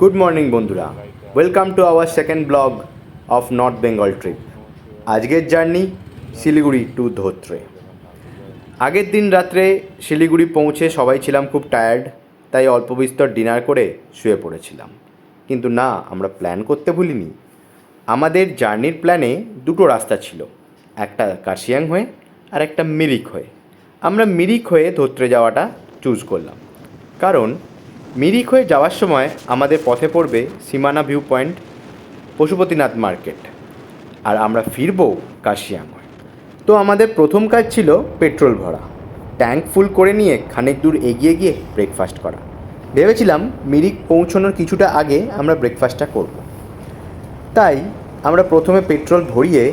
Good morning বন্ধুরা। Welcome to our second blog of north Bengal trip আজকের journey Siliguri to Dhotrey. আগের দিন রাত্রে শিলিগুড়ি পৌঁছে সবাই ছিলাম খুব টায়ার্ড তাই অল্প বিস্তর ডিনার করে শুয়ে পড়েছিলাম। কিন্তু না, আমরা প্ল্যান করতে ভুলিনি। আমাদের জার্নির প্ল্যানে দুটো রাস্তা ছিল। একটা কাশিয়াং হয়ে আর একটা মিরিক হয়ে। আমরা মিরিক হয়ে ধোত্রে যাওয়াটা চুজ করলাম। কারণ, মিরিক হয়ে যাওয়ার সময় আমাদের পথে পড়বে Simana view point Pashupatinath market আর আমরা ফিরবো কাশিয়াং তো আমাদের প্রথম কাজ ছিল পেট্রোল ভরা। ট্যাঙ্ক ফুল করে নিয়ে খানিক দূর এগিয়ে গিয়ে ব্রেকফাস্ট করা। ভেবেছিলাম মিরিক পৌঁছানোর কিছুটা আগে আমরা ব্রেকফাস্টটা করব। তাই আমরা প্রথমে পেট্রোল ভরিয়ে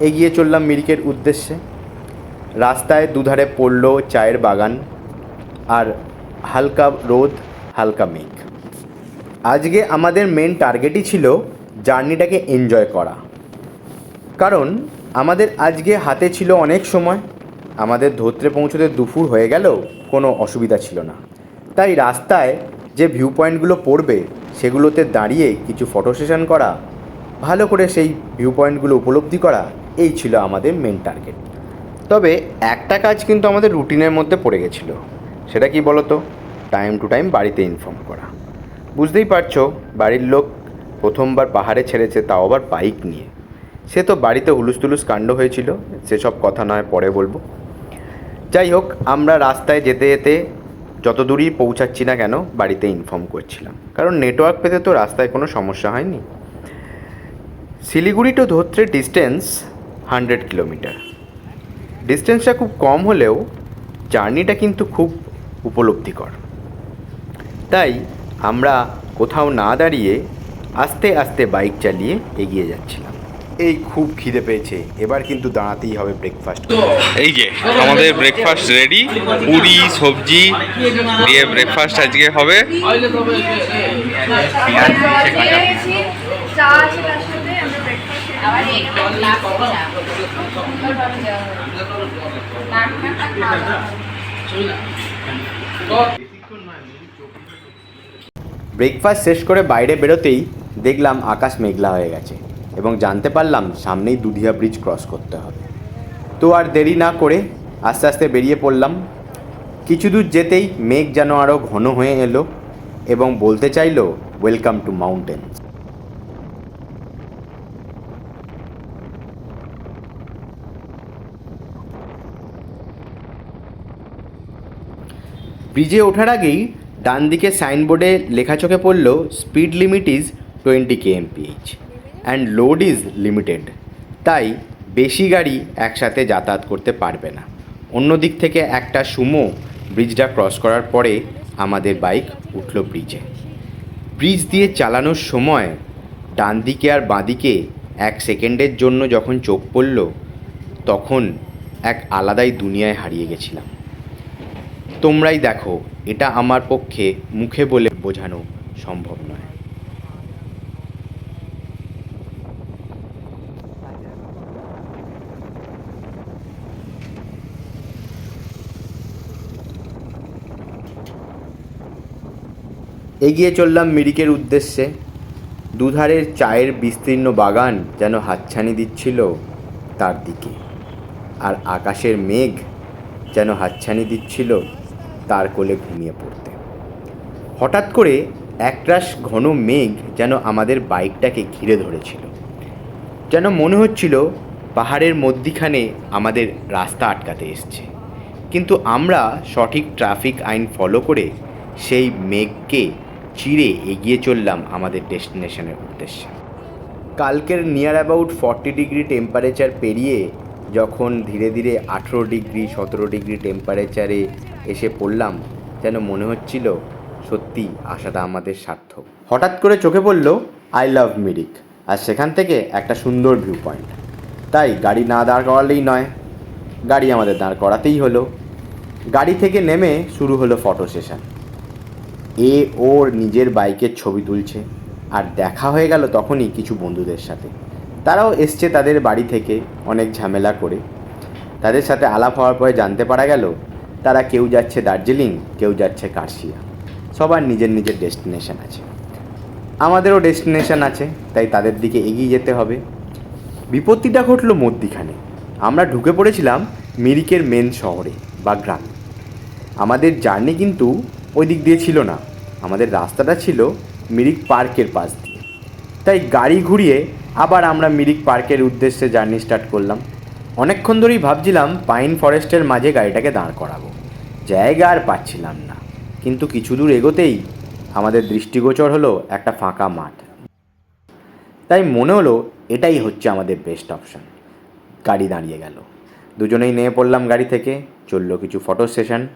এগিয়ে চললাম মিরিকের উদ্দেশ্যে। রাস্তায় দুধারে পড়ল চায়ের বাগান। আর হালকা রোদ, হালকা মেঘ। আজকে আমাদের মেন টার্গেটই ছিল জার্নিটাকে এনজয় করা। কারণ আমাদের আজকে হাতে ছিল অনেক সময়, আমাদের ধোত্রে পৌঁছতে দুপুর হয়ে গেলেও কোনো অসুবিধা ছিল না। তাই রাস্তায় যে ভিউ পয়েন্টগুলো পড়বে, সেগুলোতে দাঁড়িয়ে কিছু ফটো সেশন করা, ভালো করে সেই ভিউ পয়েন্টগুলো উপলব্ধি করা, এই ছিল আমাদের মেন টার্গেট তবে একটা কাজ কিন্তু আমাদের রুটিনের মধ্যে পড়ে গেছিল। সেটা কি বলতো? টাইম টু টাইম বাড়িতে ইনফর্ম করা। বুঝতেই পারছ, বাড়ির লোক প্রথমবার পাহাড়ে ছেড়েছে, তাও আবার বাইক নিয়ে। সে তো বাড়িতে হুলুস কাণ্ড হয়েছিল, সেসব কথা নয়, পরে বলব। যাই হোক, আমরা রাস্তায় যেতে যেতে যত দূরই পৌঁছাচ্ছি না কেন, বাড়িতে ইনফর্ম করছিলাম। কারণ নেটওয়ার্ক পেতে তো রাস্তায় কোনো সমস্যা হয়নি। Siliguri to Dhotrey distance hundred kilometre ডিস্টেন্সটা খুব কম হলেও জার্নিটা কিন্তু খুব উপলব্ধিকর। তাই আমরা কোথাও না দাঁড়িয়ে আস্তে আস্তে বাইক চালিয়ে এগিয়ে যাচ্ছিলাম। এই খুব খিদে পেয়েছে এবার কিন্তু দাঁড়াতেই হবে ব্রেকফাস্ট এই যে আমাদের ব্রেকফাস্ট রেডি পুরি সবজি দিয়ে ব্রেকফাস্ট আজকে হবে। চা ব্রেকফাস্ট শেষ করে বাইরে বেরোতেই দেখলাম আকাশ মেঘলা হয়ে গেছে এবং জানতে পারলাম সামনেই দুধিয়া ব্রিজ ক্রস করতে হবে। তো আর দেরি না করে আস্তে আস্তে বেরিয়ে পড়লাম। কিছু দূর যেতেই মেঘ যেন আরও ঘন হয়ে এলো এবং বলতে চাইলো ওয়েলকাম টু মাউন্টেন ব্রিজে ওঠার আগেই ডান দিকে সাইনবোর্ডে লেখা চোখে পড়ল, speed limit is twenty K KMPH and load is limited. তাই বেশি গাড়ি একসাথে যাতায়াত করতে পারবে না। অন্য দিক থেকে একটা সুমো ব্রিজটা ক্রস করার পরে আমাদের বাইক উঠল ব্রিজে। ব্রিজ দিয়ে চালানোর সময় ডান দিকে আর বাঁদিকে এক সেকেন্ডের জন্য যখন চোখ পড়ল, তখন এক আলাদাই দুনিয়ায় হারিয়ে গেছিলাম। তোমরাই দেখো, এটা আমার পক্ষে মুখে বলে বোঝানো সম্ভব নয়। এগিয়ে চললাম মিরিকের উদ্দেশ্যে। দুধারের চায়ের বিস্তীর্ণ বাগান যেন হাতছানি দিচ্ছিল তার দিকে, আর আকাশের মেঘ যেন হাতছানি দিচ্ছিল তার কোলে ঘুমিয়ে পড়তে। হঠাৎ করে একরাশ ঘন মেঘ যেন আমাদের বাইকটাকে ঘিরে ধরেছিল। যেন মনে হচ্ছিল পাহাড়ের মধ্যিখানে আমাদের রাস্তা আটকাতে এসছে। কিন্তু আমরা সঠিক ট্রাফিক আইন ফলো করে সেই মেঘকে চিরে এগিয়ে চললাম আমাদের ডেস্টিনেশনের উদ্দেশ্যে। কালকের near about forty degree temperature পেরিয়ে যখন ধীরে ধীরে আঠেরো ডিগ্রি, সতেরো ডিগ্রি টেম্পারেচারে এসে পড়লাম যেন মনে হচ্ছিল সত্যি আশাটা আমাদের সার্থক। হঠাৎ করে চোখে পড়ল, আই লাভ মিরিক। আর সেখান থেকে একটা সুন্দর ভিউ পয়েন্ট তাই গাড়ি না দাঁড় করালেই নয়, গাড়ি আমাদের দাঁড় করাতেই হলো। গাড়ি থেকে নেমে শুরু হলো ফটো সেশন এ ওর নিজের বাইকের ছবি তুলছে। আর দেখা হয়ে গেল তখনই কিছু বন্ধুদের সাথে। তারাও এসছে তাদের বাড়ি থেকে অনেক ঝামেলা করে। তাদের সাথে আলাপ হওয়ার পরে জানতে পারা গেল তারা কেউ যাচ্ছে দার্জিলিং, কেউ যাচ্ছে কার্শিয়া। সবার নিজের নিজের ডেস্টিনেশন আছে। আমাদেরও ডেস্টিনেশন আছে, তাই তাদের দিকে এগিয়ে যেতে হবে। বিপত্তিটা ঘটলো মধ্যিখানে। আমরা ঢুকে পড়েছিলাম মিরিকের মেন শহরে বা গ্রামে। আমাদের জার্নি কিন্তু ওই দিক দিয়ে ছিল না। আমাদের রাস্তাটা ছিল মিরিক পার্কের পাশ দিয়ে। তাই গাড়ি ঘুরিয়ে আবার আমরা মিরিক পার্কের উদ্দেশ্যে জার্নি স্টার্ট করলাম। অনেকক্ষণ ধরেই ভাবছিলাম পাইন ফরেস্টের মাঝে গাড়িটাকে দাঁড় করাবো। জায়গা আর পাচ্ছিলাম না। কিন্তু কিছু দূর এগোতেই আমাদের দৃষ্টিগোচর হলো একটা ফাঁকা মাঠ। তাই মনে হলো এটাই হচ্ছে আমাদের বেস্ট অপশন গাড়ি দাঁড়িয়ে গেল। দুজনেই নেমে পড়লাম গাড়ি থেকে। চলল কিছু ফটো সেশন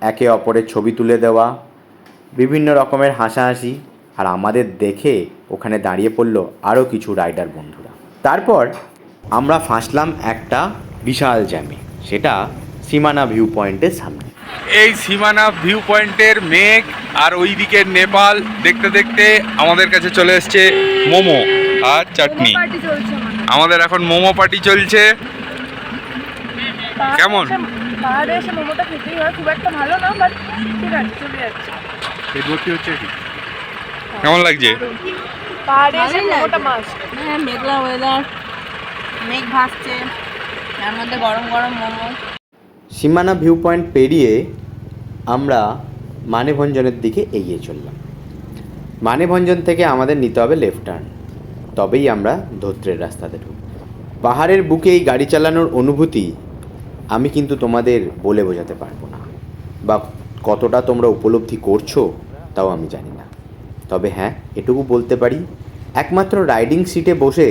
একে অপরের ছবি তুলে দেওয়া। বিভিন্ন রকমের হাসাহাসি। আর আমাদের দেখে ওখানে দাঁড়িয়ে পড়ল আরও কিছু রাইডার বন্ধুরা। তারপর আমরা ফাঁসলাম একটা বিশাল জ্যামে সেটা সীমানা ভিউ পয়েন্টের সামনে। এই সীমানা ভিউ পয়েন্টের মেঘ আর ওই দিকের নেপাল দেখতে দেখতে আমাদের কাছে চলে এসছে মোমো আর চাটনি। আমাদের। এখন মোমো পার্টি চলছে। কেমন? পাহাড়ে এসে মোমোটা খেতেই হয় খুব একটা ভালো না বাট ঠিক আছে চলে যাচ্ছে। কেমন লাগছে? পাহাড়ে এসে মোমোটা মাস্ট হ্যাঁ মেঘলা ওয়েদার মেঘ ভাসছে তার মধ্যে গরম গরম মোমো। সীমানা ভিউ পয়েন্ট পেরিয়ে আমরা মানেভঞ্জনের দিকে এগিয়ে চললাম। মানেভঞ্জন থেকে আমাদের নিতে হবে লেফট টার্ন তবেই আমরা ধোত্রের রাস্তাতে ঢুকব। পাহাড়ের বুকে এই গাড়ি চালানোর অনুভূতি আমি কিন্তু তোমাদের বলে বোঝাতে পারব না। বা কতটা তোমরা উপলব্ধি করছ, তাও আমি জানি না। তবে হ্যাঁ এটুকু বলতে পারি, একমাত্র রাইডিং সিটে বসে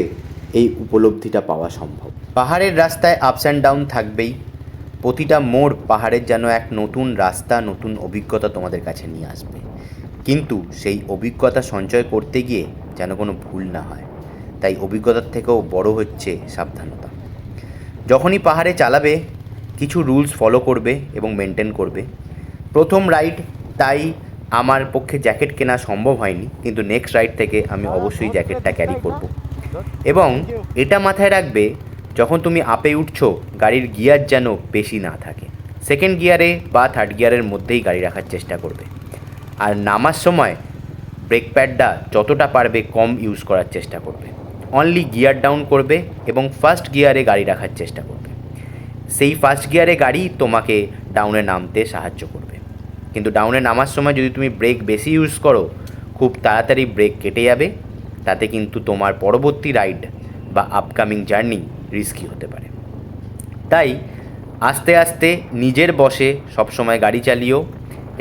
এই উপলব্ধিটা পাওয়া সম্ভব। পাহাড়ের রাস্তায় আপস অ্যান্ড ডাউন থাকবেই। প্রতিটা মোড় পাহাড়ের যেন এক নতুন রাস্তা, নতুন অভিজ্ঞতা তোমাদের কাছে নিয়ে আসবে। কিন্তু সেই অভিজ্ঞতা সঞ্চয় করতে গিয়ে যেন কোনো ভুল না হয়। তাই অভিজ্ঞতার থেকেও বড় হচ্ছে সাবধানতা। যখনই পাহাড়ে চালাবে, কিছু রুলস ফলো করবে এবং মেনটেন করবে। প্রথম রাইড, তাই আমার পক্ষে জ্যাকেট কেনা সম্ভব হয়নি। কিন্তু নেক্সট রাইড থেকে আমি অবশ্যই জ্যাকেটটা ক্যারি করব। এবং এটা মাথায় রাখবে যখন তুমি আপে উঠছো, গাড়ির গিয়ার যেন বেশি না থাকে। সেকেন্ড গিয়ারে বা থার্ড গিয়ারের মধ্যেই গাড়ি রাখার চেষ্টা করবে। আর নামার সময় ব্রেক প্যাডটা যতটা পারবে কম ইউজ করার চেষ্টা করবে। অনলি গিয়ার ডাউন করবে এবং ফার্স্ট গিয়ারে গাড়ি রাখার চেষ্টা করবে। সেই ফার্স্ট গিয়ারে গাড়ি তোমাকে ডাউনে নামতে সাহায্য করবে। কিন্তু ডাউনে নামার সময় যদি তুমি ব্রেক বেশি ইউজ করো, খুব তাড়াতাড়ি ব্রেক কেটে যাবে। তাতে কিন্তু তোমার পরবর্তী রাইড বা আপকামিং জার্নি রিস্কি হতে পারে। তাই আস্তে আস্তে নিজের বসে সবসময় গাড়ি চালিও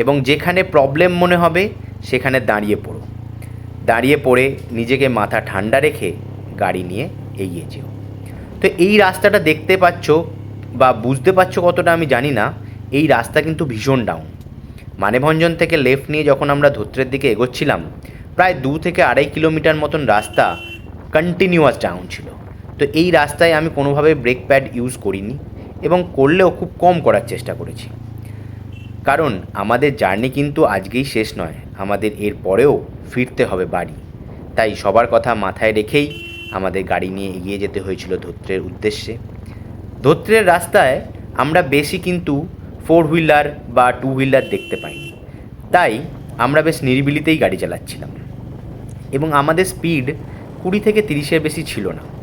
এবং যেখানে প্রবলেম মনে হবে সেখানে দাঁড়িয়ে পড়ো। দাঁড়িয়ে পড়ে নিজেকে মাথা ঠান্ডা রেখে গাড়ি নিয়ে এগিয়ে যেও। তো এই রাস্তাটা দেখতে পাচ্ছ বা বুঝতে পারছ কতটা আমি জানি না, এই রাস্তা কিন্তু ভীষণ ডাউন মানেভঞ্জন থেকে লেফট নিয়ে যখন আমরা ধোত্রের দিকে এগোচ্ছিলাম, প্রায় দু থেকে আড়াই কিলোমিটার মতন রাস্তা কন্টিনিউয়াস ডাউন ছিল। তো এই রাস্তায় আমি কোনোভাবে ব্রেক প্যাড ইউজ করিনি এবং করলেও খুব কম করার চেষ্টা করেছি। কারণ আমাদের জার্নি কিন্তু আজকেই শেষ নয়, আমাদের এর পরেও ফিরতে হবে বাড়ি। তাই সবার কথা মাথায় রেখেই আমাদের গাড়ি নিয়ে এগিয়ে যেতে হয়েছিল ধোত্রের উদ্দেশ্যে। ধোত্রের রাস্তায় আমরা বেশি কিন্তু ফোর হুইলার বা টু হুইলার দেখতে পাইনি। তাই আমরা বেশ নিরিবিলিতেই গাড়ি চালাচ্ছিলাম। এবং আমাদের স্পিড কুড়ি থেকে তিরিশের বেশি ছিল না।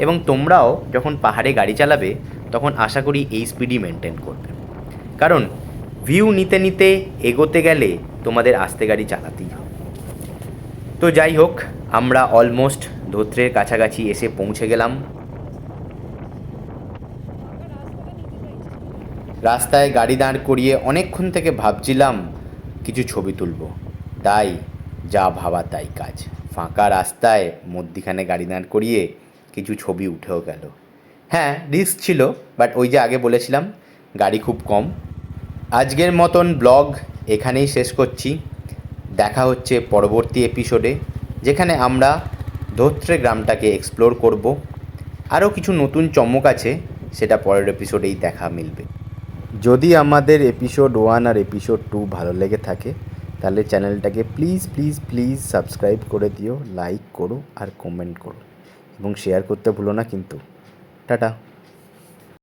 এবং তোমরাও যখন পাহাড়ে গাড়ি চালাবে, তখন আশা করি এই স্পিডই মেনটেন করবে। কারণ ভিউ নিতে নিতে এগোতে গেলে তোমাদের আস্তে গাড়ি চালাতেই হবে। তো যাই হোক, আমরা অলমোস্ট ধোত্রের কাছাকাছি এসে পৌঁছে গেলাম। রাস্তায় গাড়ি দাঁড় করিয়ে অনেকক্ষণ থেকে ভাবছিলাম, কিছু ছবি তুলব। তাই, যা ভাবা তাই কাজ। ফাঁকা রাস্তায় মধ্যিখানে গাড়ি দাঁড় করিয়ে কিছু ছবি উঠেও গেল। হ্যাঁ রিস্ক ছিল বাট ওই যে আগে বলেছিলাম, গাড়ি খুব কম। আজকের মতন ব্লগ এখানেই শেষ করছি। দেখা হচ্ছে পরবর্তী এপিসোডে যেখানে আমরা ধোত্রে গ্রামটাকে এক্সপ্লোর করব। আরও কিছু নতুন চমক আছে, সেটা পরের এপিসোডেই দেখা মিলবে। যদি আমাদের এপিসোড ওয়ান আর এপিসোড টু ভালো লেগে থাকে, তাহলে চ্যানেলটাকে প্লিজ প্লিজ প্লিজ সাবস্ক্রাইব করে দিও লাইক করো আর কমেন্ট করো। এবং শেয়ার করতে ভুলো না কিন্তু। টাটা।